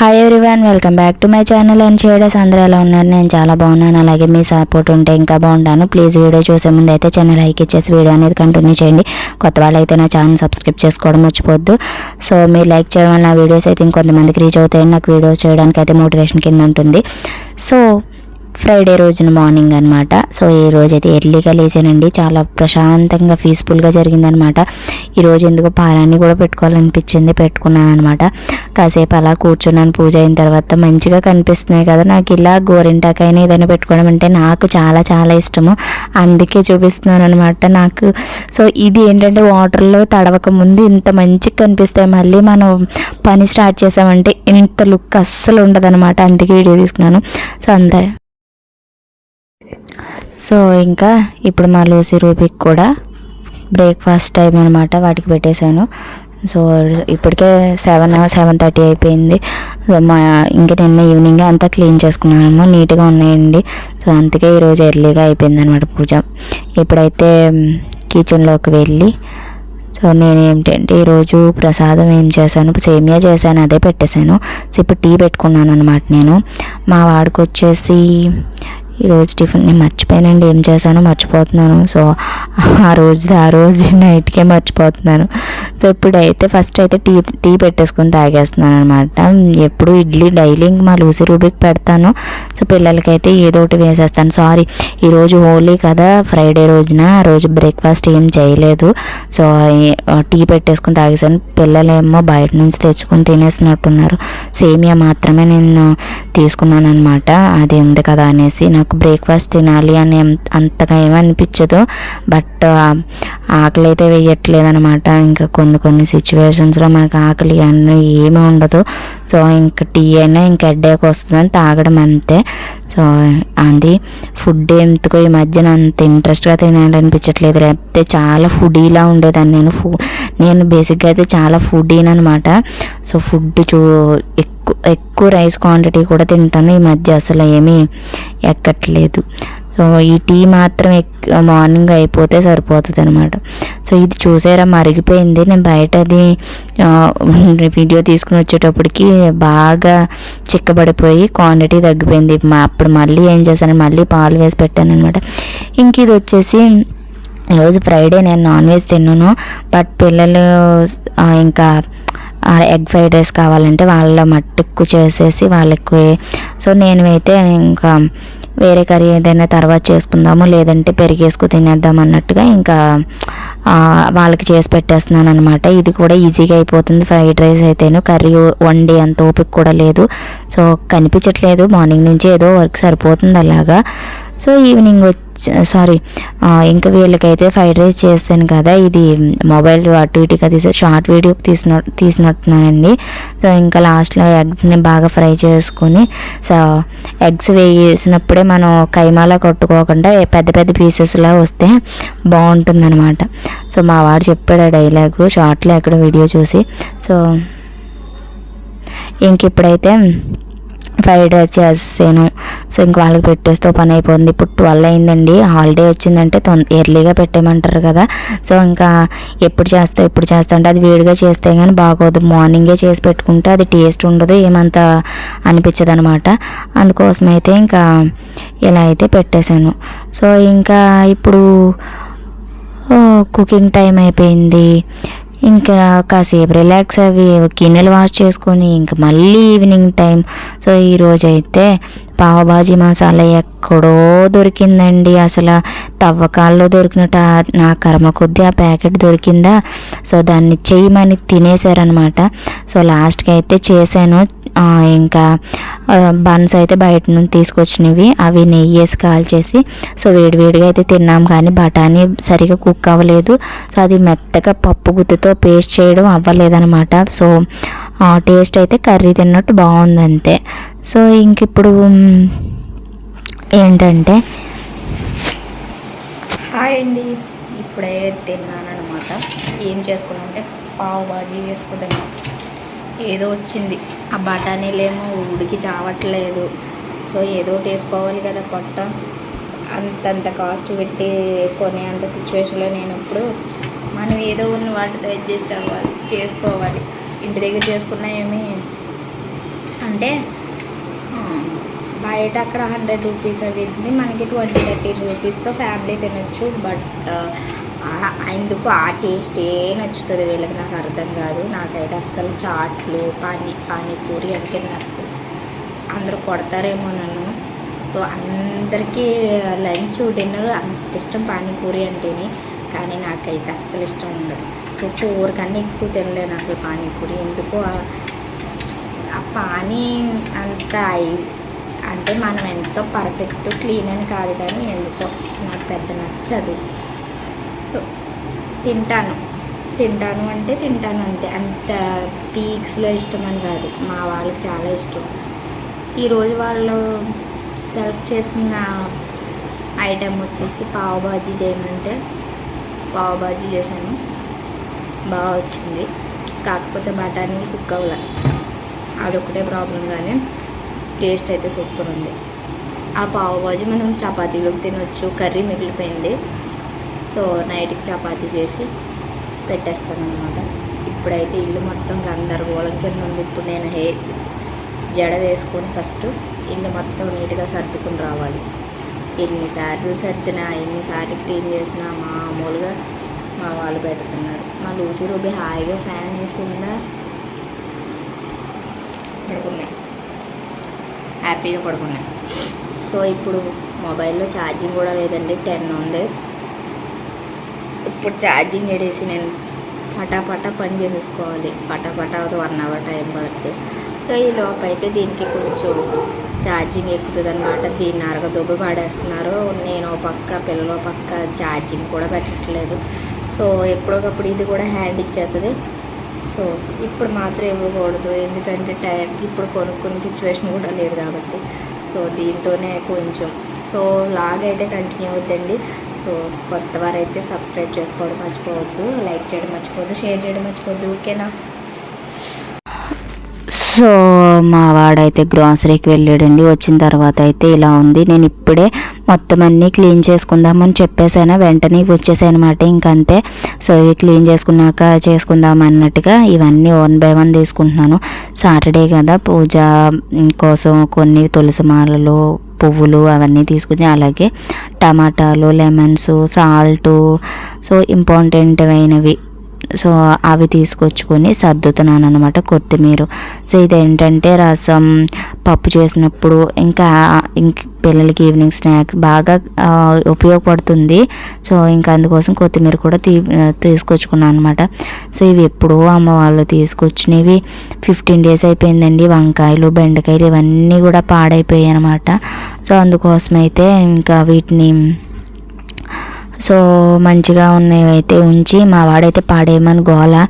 Hi everyone welcome back to my channel and shaders అందరూ ఎలా ఉన్నారు? నేను చాలా బాగున్నాను. అలాగే మీ సపోర్ట్ ఉంటే ఇంకా బాగుంటాను. ప్లీజ్ వీడియో చూసే ముందు అయితే చిన్న లైక్ ఇచ్చేసి వీడియో అనేది కంటిన్యూ చేయండి. కొత్త వాళ్ళు అయితే నా ఛానల్ సబ్స్క్రైబ్ చేసుకోవడం మర్చిపోద్దు. సో మీరు లైక్ చేయడం వల్ల నా వీడియోస్ అయితే ఇంకొంతమందికి రీచ్ అవుతాయి నాకు వీడియోస్ చేయడానికి అయితే మోటివేషన్ కింద ఉంటుంది. సో ఫ్రైడే రోజున మార్నింగ్ అనమాట సో ఈ రోజు అయితే ఎర్లీగా లేచానండి. చాలా ప్రశాంతంగా పీస్ఫుల్గా జరిగిందనమాట ఈరోజు ఎందుకో పారాన్ని కూడా పెట్టుకోవాలనిపించింది పెట్టుకున్నాను అనమాట కాసేపు అలా కూర్చున్నాను పూజ అయిన తర్వాత మంచిగా కనిపిస్తున్నాయి కదా. నాకు ఇలా గోరింటాకైనా ఏదైనా పెట్టుకోవడం అంటే నాకు చాలా చాలా ఇష్టము. అందుకే చూపిస్తున్నాను అనమాట నాకు. సో ఇది ఏంటంటే వాటర్లో తడవక ముందు ఇంత మంచిగా కనిపిస్తాయి. మళ్ళీ మనం పని స్టార్ట్ చేసామంటే ఇంత లుక్ అస్సలు ఉండదు అనమాట అందుకే వీడియో తీసుకున్నాను. సో అంతే. సో ఇంకా ఇప్పుడు మా లూసి రూబిక్ కూడా బ్రేక్ఫాస్ట్ టైం అనమాట వాటికి పెట్టేశాను. సో ఇప్పటికే సెవెన్ సెవెన్ థర్టీ అయిపోయింది. మా ఇంకా నిన్న ఈవినింగ్ అంతా క్లీన్ చేసుకున్నాము నీట్గా ఉన్నాయండి. సో అందుకే ఈరోజు ఎర్లీగా అయిపోయింది అనమాట పూజ. ఇప్పుడైతే కిచెన్లోకి వెళ్ళి సో నేను ఏంటంటే ఈరోజు ప్రసాదం ఏం చేశాను సేమియా చేశాను అదే పెట్టేశాను. సో ఇప్పుడు టీ పెట్టుకున్నాను అనమాట నేను. మా వాడికి వచ్చేసి ఈరోజు టిఫిన్ నేను మర్చిపోయానండి ఏం చేశానో మర్చిపోతున్నాను. సో ఆ రోజు ఆ రోజు నైట్కే మర్చిపోతున్నాను. సో ఇప్పుడైతే ఫస్ట్ అయితే టీ టీ పెట్టేసుకొని తాగేస్తున్నాను అనమాట ఎప్పుడు ఇడ్లీ డైలీ మా లూసి రూబిక్ పెడతాను. సో పిల్లలకైతే ఏదో ఒకటి వేసేస్తాను. సారీ ఈరోజు హోలీ కదా ఫ్రైడే రోజున ఆ రోజు బ్రేక్ఫాస్ట్ ఏం చేయలేదు. సో టీ పెట్టేసుకొని తాగేసాను. పిల్లలేమో బయట నుంచి తెచ్చుకొని తినేసినట్టున్నారు సేమియా మాత్రమే నేను తీసుకున్నాను అనమాట అది ఉంది కదా అనేసి నాకు బ్రేక్ఫాస్ట్ తినాలి అని అంతగా ఏమనిపించదు బట్ ఆకలి అయితే వేయట్లేదు అనమాట ఇంకా కొన్ని కొన్ని సిచ్యువేషన్స్లో మనకు ఆకలి అన్న ఏమీ ఉండదు. సో ఇంకా టీ అయినా ఇంకా హెడ్ఏక్ వస్తుందని తాగడం అంతే. సో అది ఫుడ్ ఎందుకో ఈ మధ్యన అంత ఇంట్రెస్ట్గా తినాలనిపించట్లేదు. లేకపోతే చాలా ఫుడీలా ఉండేదాన్ని. నేను ఫు నేను బేసిక్గా అయితే చాలా ఫుడీని అనమాట సో ఫుడ్ చూ ఎక్కువ ఎక్కువ రైస్ క్వాంటిటీ కూడా తింటాను. ఈ మధ్య అసలు ఏమీ ఎక్కట్లేదు. సో ఈ టీ మాత్రం ఎక్ మార్నింగ్ అయిపోతే సరిపోతుంది అనమాట సో ఇది చూసారా? మరిగిపోయింది. నేను బయట అది వీడియో తీసుకుని వచ్చేటప్పటికి బాగా చిక్కబడిపోయి క్వాంటిటీ తగ్గిపోయింది. అప్పుడు మళ్ళీ ఏం చేశాను? మళ్ళీ పాలు వేసి పెట్టాను అనమాట ఇంక ఇది వచ్చేసి ఈరోజు ఫ్రైడే నేను నాన్ వెజ్ తిన్నాను. బట్ పిల్లలు ఇంకా ఎగ్ ఫ్రైడ్ రైస్ కావాలంటే వాళ్ళ మట్టుకు చేసేసి వాళ్ళకి. సో నేను అయితే ఇంకా వేరే కర్రీ ఏదైనా తర్వాత చేసుకుందాము లేదంటే పెరిగేసుకు తినేద్దాం అన్నట్టుగా ఇంకా వాళ్ళకి చేసి పెట్టేస్తున్నాను అనమాట ఇది కూడా ఈజీగా అయిపోతుంది. ఫ్రైడ్ రైస్ అయితేను కర్రీ వండి అంత ఓపిక కూడా లేదు. సో కనిపించట్లేదు. మార్నింగ్ నుంచి ఏదో వర్క్ సరిపోతుంది అలాగా. సో ఈవినింగ్ వచ్చి సారీ ఇంకా వీళ్ళకైతే ఫ్రైడ్ రైస్ చేస్తాను కదా. ఇది మొబైల్ అటు ఇటుగా తీసే షార్ట్ వీడియో తీసిన తీసినట్టున్నానండి. సో ఇంకా లాస్ట్లో ఎగ్స్ని బాగా ఫ్రై చేసుకొని సో ఎగ్స్ వేసినప్పుడే మనం కైమాలా కొట్టుకోకుండా పెద్ద పెద్ద పీసెస్లా వస్తే బాగుంటుందన్నమాట. సో మా వాడు చెప్పాడు ఆ డైలాగు షార్ట్లో ఎక్కడ వీడియో చూసి. సో ఇంక ఇప్పుడైతే ఫ్రైడ్ రైస్ చేస్తాను సో ఇంక వాళ్ళకి పెట్టేస్తే పని అయిపోతుంది ఇప్పుడు ట్వెల్వ్ అయిందండి. హాలిడే వచ్చిందంటే తొంద ఎర్లీగా పెట్టేయమంటారు కదా. సో ఇంకా ఎప్పుడు చేస్తా ఎప్పుడు చేస్తా అంటే అది వేడిగా చేస్తే కానీ బాగోదు. మార్నింగే చేసి పెట్టుకుంటే అది టేస్ట్ ఉండదు ఏమంత అనిపించదు అనమాట అందుకోసం అయితే ఇంకా ఇలా అయితే పెట్టేశాను. సో ఇంకా ఇప్పుడు కుకింగ్ టైం అయిపోయింది. ఇంకా కాసేపు రిలాక్స్ అవి గిన్నెలు వాష్ చేసుకొని ఇంకా మళ్ళీ ఈవినింగ్ టైం సో ఈరోజు అయితే పావుబాజీ మసాలా ఎక్కడో దొరికిందండి. అసలు తవ్వకాల్లో దొరికినట్టు నా కర్మ కొద్దీ ఆ ప్యాకెట్ దొరికిందా? సో దాన్ని చేయమని తినేశారనమాట సో లాస్ట్కి అయితే చేశాను ఇంకా బన్స్ అయితే బయట నుంచి తీసుకొచ్చినవి. అవి నెయ్యి వేసి కాల్చేసి సో వేడివేడిగా అయితే తిన్నాం కానీ బఠానీ సరిగా కుక్ అవ్వలేదు. సో అది మెత్తగా పప్పు గుత్తుతో పేస్ట్ చేయడం అవ్వలేదన్నమాట. సో టేస్ట్ అయితే కర్రీ తిన్నట్టు బాగుంది అంతే సో ఇంక ఇప్పుడు ఏంటంటే? హాయ్ అండి. ఇప్పుడే తిన్నానమాట ఏం చేసుకున్నానంటే పావు బాజీ చేసుకుంటున్నాను ఏదో వచ్చింది. ఆ బఠానీలేమో ఉడికి చావట్లేదు. సో ఏదో ఒకటి వేసుకోవాలి కదా పొట్ట. అంతంత కాస్ట్ పెట్టి కొనే అంత సిచ్యువేషన్లో నేను ఇప్పుడు మనం ఏదో ఉన్న వాటితో అడ్జస్ట్ అవ్వాలి చేసుకోవాలి. ఇంటి దగ్గర చేసుకున్నా ఏమి అంటే బయట అక్కడ హండ్రెడ్ రూపీస్ అవింది మనకి ట్వంటీ థర్టీ రూపీస్తో ఫ్యామిలీ తినొచ్చు. బట్ ఎందుకు ఆ టేస్టే నచ్చుతుంది వీళ్ళకి? నాకు అర్థం కాదు. నాకైతే అస్సలు చాట్లు పానీ పానీపూరి అంటే నాకు అందరూ కొడతారేమో నన్ను. సో అందరికీ లంచ్ డిన్నర్ అంత ఇష్టం పానీపూరి అంటేనే. నాకైతే అస్సలు ఇష్టం ఉండదు. సో ఫోర్ కన్నా ఎక్కువ తినలేను అసలు పానీపూరి. ఎందుకో ఆ- పానీ అంత అంటే మనం ఎంతో పర్ఫెక్ట్ క్లీన్ అని కాదు కానీ ఎందుకో నాకు పెద్ద నచ్చదు. సో తింటాను. తింటాను అంటే తింటాను అంతే. అంత పీక్స్లో ఇష్టం అని కాదు. మా వాళ్ళకి చాలా ఇష్టం. ఈరోజు వాళ్ళు సెలెక్ట్ చేసిన ఐటెం వచ్చేసి పావుబాజీ చేయమంటే పావు బాజీ చేశాను. బాగా వచ్చింది. కాకపోతే బఠానీ కుక్ అవ్వలే. అదొకటే ప్రాబ్లం కానీ టేస్ట్ అయితే సూపర్ ఉంది. ఆ పావు బాజీ మనం చపాతీలోకి తినొచ్చు. కర్రీ మిగిలిపోయింది. సో నైట్కి చపాతీ చేసి పెట్టేస్తాను అనమాట ఇప్పుడైతే ఇల్లు మొత్తం గందరగోళం కింద ఉంది. ఇప్పుడు నేను హే జడ వేసుకొని ఫస్ట్ ఇల్లు మొత్తం నీట్గా సర్దుకుని రావాలి. ఎన్నిసార్లు సర్దినా ఎన్నిసార్లు క్లీన్ చేసినా మామూలుగా మా వాళ్ళు పెడుతున్నారు. మా లూసీ రూబీ హాయిగా ఫ్యాన్ వేసి ఉందా పడుకున్నాయి హ్యాపీగా పడుకున్నాయి సో ఇప్పుడు మొబైల్లో ఛార్జింగ్ కూడా లేదండి. టెన్ ఉంది. ఇప్పుడు ఛార్జింగ్ వేసి నేను పటాపటా పని చేసేసుకోవాలి. పటాపటా అది వన్ అవర్ టైం పడుతుంది. సో ఈ లోపు అయితే దీనికి కొంచెం ఛార్జింగ్ ఎక్కుతుంది అనమాట దీన్ని అరగదొబ్బి పాడేస్తున్నారు నేను పక్క పిల్లలు పక్క ఛార్జింగ్ కూడా పెట్టట్లేదు. సో ఎప్పుడొకప్పుడు ఇది కూడా హ్యాండ్ ఇచ్చేస్తుంది సో ఇప్పుడు మాత్రం ఇవ్వకూడదు. ఎందుకంటే టైం ఇప్పుడు కొనుక్కునే సిచ్యువేషన్ కూడా లేదు కాబట్టి. సో దీంతోనే కొంచెం. సో లాగ్ అయితే కంటిన్యూ అవుతుందండి సో కొత్త వారైతే సబ్స్క్రైబ్ చేసుకోవడం మర్చిపోవద్దు లైక్ చేయడం మర్చిపోవద్దు షేర్ చేయడం మర్చిపోవద్దు. ఓకేనా? సో మా వాడైతే గ్రాసరీకి వెళ్ళాడండి. వచ్చిన తర్వాత అయితే ఇలా ఉంది. నేను ఇప్పుడే మొత్తం అన్నీ క్లీన్ చేసుకుందామని చెప్పేసాను వెంటనే వచ్చేసాయి అనమాట ఇంకంతే. సో ఇవి క్లీన్ చేసుకున్నాక చేసుకుందాం అన్నట్టుగా ఇవన్నీ వన్ బై వన్ తీసుకుంటున్నాను. సాటర్డే కదా పూజ కోసం కొన్ని తులసి మాలలు పువ్వులు అవన్నీ తీసుకుని అలాగే టమాటాలు లెమన్స్ సాల్టు సో ఇంపార్టెంట్ అయినవి. సో అవి తీసుకొచ్చుకొని సర్దుతున్నాను అనమాట కొత్తిమీర. సో ఇదేంటంటే రసం పప్పు చేసినప్పుడు ఇంకా ఇంక పిల్లలకి ఈవినింగ్ స్నాక్ బాగా ఉపయోగపడుతుంది. సో ఇంకా అందుకోసం కొత్తిమీర కూడా తీ తీసుకొచ్చుకున్నాను అనమాట సో ఇవి ఎప్పుడో అమ్మ వాళ్ళు తీసుకొచ్చినవి. ఫిఫ్టీన్ డేస్ అయిపోయిందండి వంకాయలు బెండకాయలు ఇవన్నీ కూడా పాడైపోయాయి అనమాట సో అందుకోసమైతే ఇంకా వీటిని సో మంచిగా ఉన్నవి అయితే ఉంచి మా వాడైతే పాడేయమని గోల.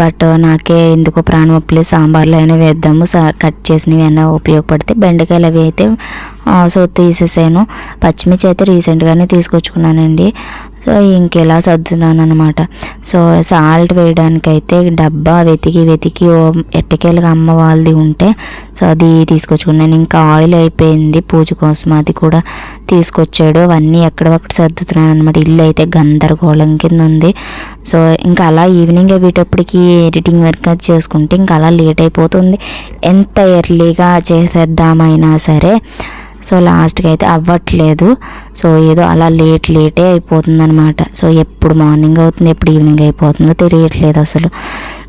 బట్ నాకే ఎందుకో ప్రాణమొప్పులే సాంబార్లో అయినా వేద్దాము. సా- కట్ చేసినవి అయినా ఉపయోగపడితే బెండకాయలు అవి అయితే సో తీసేసాను. పచ్చిమిర్చి అయితే రీసెంట్గానే తీసుకొచ్చుకున్నానండి. సో ఇంకెలా సర్దున్నాను అనమాట సో సాల్ట్ వేయడానికి అయితే డబ్బా వెతికి వెతికి ఓ ఎట్టకేలుగా అమ్మ వాళ్ళది ఉంటే సో అది తీసుకొచ్చుకున్నాను. ఇంకా ఆయిల్ అయిపోయింది. పూజ కోసం అది కూడా తీసుకొచ్చాడు. అవన్నీ ఎక్కడొక్కడ సర్దుతున్నాను అనమాట ఇల్లు అయితే గందరగోళం కింద ఉంది సో ఇంకా అలా ఈవినింగ్ అయ్యేటప్పటికి ఎడిటింగ్ వర్క్ అది చేసుకుంటే ఇంకా అలా లేట్ అయిపోతుంది. ఎంత ఎర్లీగా చేసేద్దామైనా సరే సో లాస్ట్కి అయితే అవ్వట్లేదు. సో ఏదో అలా లేట్ లేటే అయిపోతుంది అనమాట సో ఎప్పుడు మార్నింగ్ అవుతుంది ఎప్పుడు ఈవినింగ్ అయిపోతుందో తెలియట్లేదు అసలు.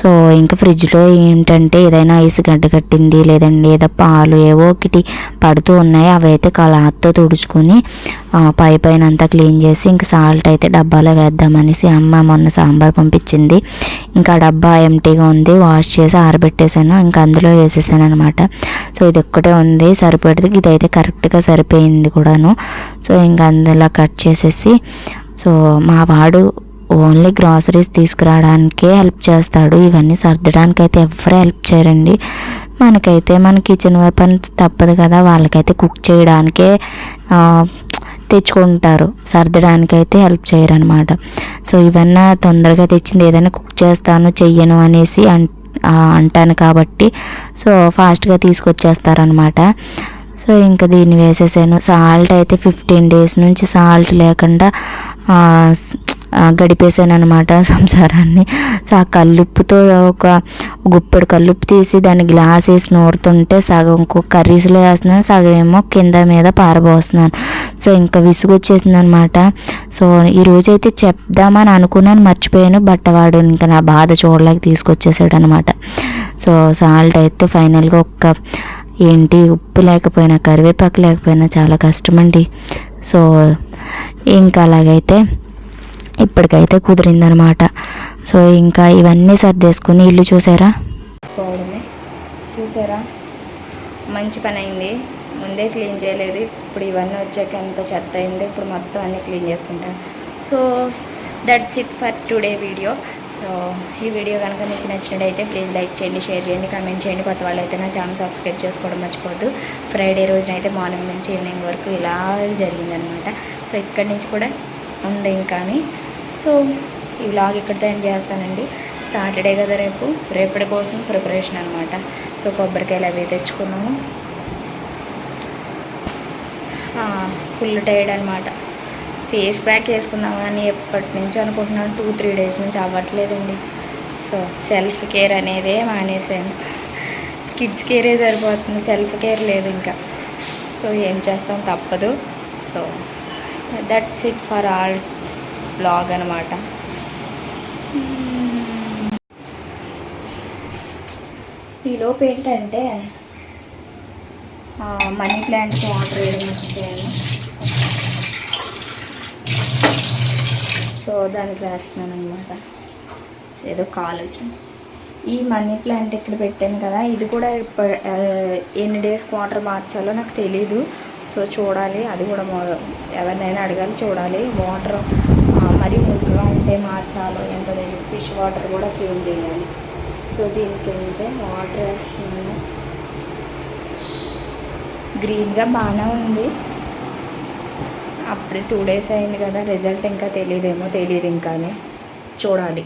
సో ఇంకా ఫ్రిడ్జ్లో ఏంటంటే ఏదైనా ఐస్ గడ్డ కట్టింది లేదండి ఏదో పాలు ఏవో ఒకటి పడుతూ ఉన్నాయి అవి అయితే కలాత్తో తుడుచుకొని పై పైన అంతా క్లీన్ చేసి ఇంకా సాల్ట్ అయితే డబ్బాలో వేద్దామనేసి అమ్మ మొన్న సాంబార్ పంపించింది. ఇంకా డబ్బా ఎంటీగా ఉంది వాష్ చేసి ఆరబెట్టేసాను ఇంకా అందులో వేసేసాను అనమాట సో ఇది ఒక్కటే ఉంది సరిపడితే ఇదైతే కరెక్ట్గా సరిపోయింది కూడాను. సో ఇంకా అందులో కట్ చేసేసి సో మా వాడు ఓన్లీ గ్రాసరీస్ తీసుకురావడానికే హెల్ప్ చేస్తాడు. ఇవన్నీ సర్దడానికి అయితే ఎవరు హెల్ప్ చేయరండి. మనకైతే మన కిచెన్ పని తప్పదు కదా వాళ్ళకైతే కుక్ చేయడానికే తెచ్చుకుంటారు తెచ్చుకుంటారు. సర్దడానికైతే హెల్ప్ చేయరు అనమాట సో ఇవన్నీ తొందరగా తెచ్చింది ఏదైనా కుక్ చేస్తాను చెయ్యను అనేసి అంటాను కాబట్టి సో ఫాస్ట్గా తీసుకొచ్చేస్తారనమాట. సో ఇంకా దీన్ని వేసేసాను. సాల్ట్ అయితే ఫిఫ్టీన్ డేస్ నుంచి సాల్ట్ లేకుండా గడిపేశాను అనమాట సంసారాన్ని. సో ఆ కల్లుప్పుతో ఒక గుప్పెడు కల్లుప్పు తీసి దాన్ని గ్లాస్ వేసి నూరుతుంటే సగం ఇంకో కర్రీస్లో వేస్తున్నాను సగం ఏమో కింద మీద పారబోస్తున్నాను సో ఇంకా విసుగు వచ్చేసింది అనమాట సో ఈరోజు అయితే చెప్దామని అనుకున్నాను మర్చిపోయాను బట్ వాడు ఇంకా నా బాధ చూడలేక తీసుకొచ్చేసాడు అనమాట సో సాల్ట్ అయితే ఫైనల్గా ఒక్క ఏంటి ఉప్పు లేకపోయినా కరివేపాకు లేకపోయినా చాలా కష్టమండి. సో ఇంకా అలాగైతే ఇప్పటికైతే కుదిరిందనమాట. సో ఇంకా ఇవన్నీ సర్దేసుకుని ఇల్లు చూసారా? పోవడమే. చూసారా? మంచి పని అయింది ముందే క్లీన్ చేయలేదు. ఇప్పుడు ఇవన్నీ వచ్చాక ఎంత చెత్త అయింది ఇప్పుడు మొత్తం అన్నీ క్లీన్ చేసుకుంటాను so that's it for today video so ఈ వీడియో కనుక మీకు నచ్చినట్టయితే ప్లీజ్ లైక్ చేయండి షేర్ చేయండి కామెంట్ చేయండి. కొత్త వాళ్ళైతే నా ఛానల్ సబ్స్క్రైబ్ చేసుకోవడం మర్చిపోద్దు ఫ్రైడే రోజునైతే మార్నింగ్ నుంచి ఈవినింగ్ వరకు ఇలా జరిగిందనమాట. సో ఇక్కడి నుంచి కూడా ఉంది ఇంకా సో ఈ వ్లాగ్ ఇక్కడితో ఎండ్ చేస్తానండి. సాటర్డే కదా రేపు. రేపటి కోసం ప్రిపరేషన్ అనమాట సో కొబ్బరికాయలు అవి తెచ్చుకున్నాము. ఫుల్ టైర్డ్ అనమాట ఫేస్ ప్యాక్ వేసుకుందామని ఎప్పటి నుంచి అనుకుంటున్నాను. టూ త్రీ డేస్ నుంచి అవ్వట్లేదండి. సో సెల్ఫ్ కేర్ అనేదే మానేసాను. కిడ్స్ కేరే సరిపోతుంది. సెల్ఫ్ కేర్ లేదు ఇంకా. సో ఏం చేస్తాం తప్పదు. So that's it for all blog అనమాట ఈలోపు ఏంటంటే మనీ ప్లాంట్స్ ఆర్డర్ వేయడం మర్చిపోయాను సో దానికి వేస్తున్నాను అనమాట ఏదో కాలు ఈ మనీ ప్లాంట్ ఇక్కడ పెట్టాను కదా ఇది కూడా ఎన్ని డేస్ వాటర్ మార్చాలో నాకు తెలీదు. సో చూడాలి. అది కూడా ఎవరినైనా అడగాలి చూడాలి. వాటర్ మరీ ముగ్గుగా ఉంటే మార్చాలో ఏంటో తెలియదు ఫిష్ వాటర్ కూడా చేంజ్ చేయాలి. సో దీనికి ఏంటంటే వాటర్ వేస్తున్నాను. గ్రీన్గా బాగానే ఉంది. అప్పుడే టూ డేస్ అయింది కదా రిజల్ట్ ఇంకా తెలియదేమో తెలియదు ఇంకానే. చూడాలి.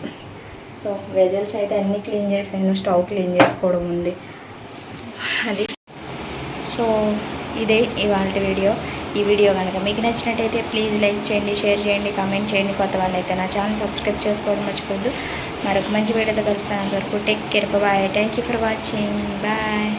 సో వెజల్స్ అయితే అన్నీ క్లీన్ చేసాను స్టవ్ క్లీన్ చేసుకోవడం ఉంది. అది. సో ఇదే ఇవాళ వీడియో. ఈ వీడియో కనుక మీకు నచ్చినట్టయితే ప్లీజ్ లైక్ చేయండి షేర్ చేయండి కామెంట్ చేయండి. కొత్త వాళ్ళైతే నా ఛానల్ సబ్స్క్రైబ్ చేసుకోవడం మర్చిపోద్దు మరొక మంచి వీడియోతో కలుస్తాను. అంతవరకు take care. Bye. Thank you for watching bye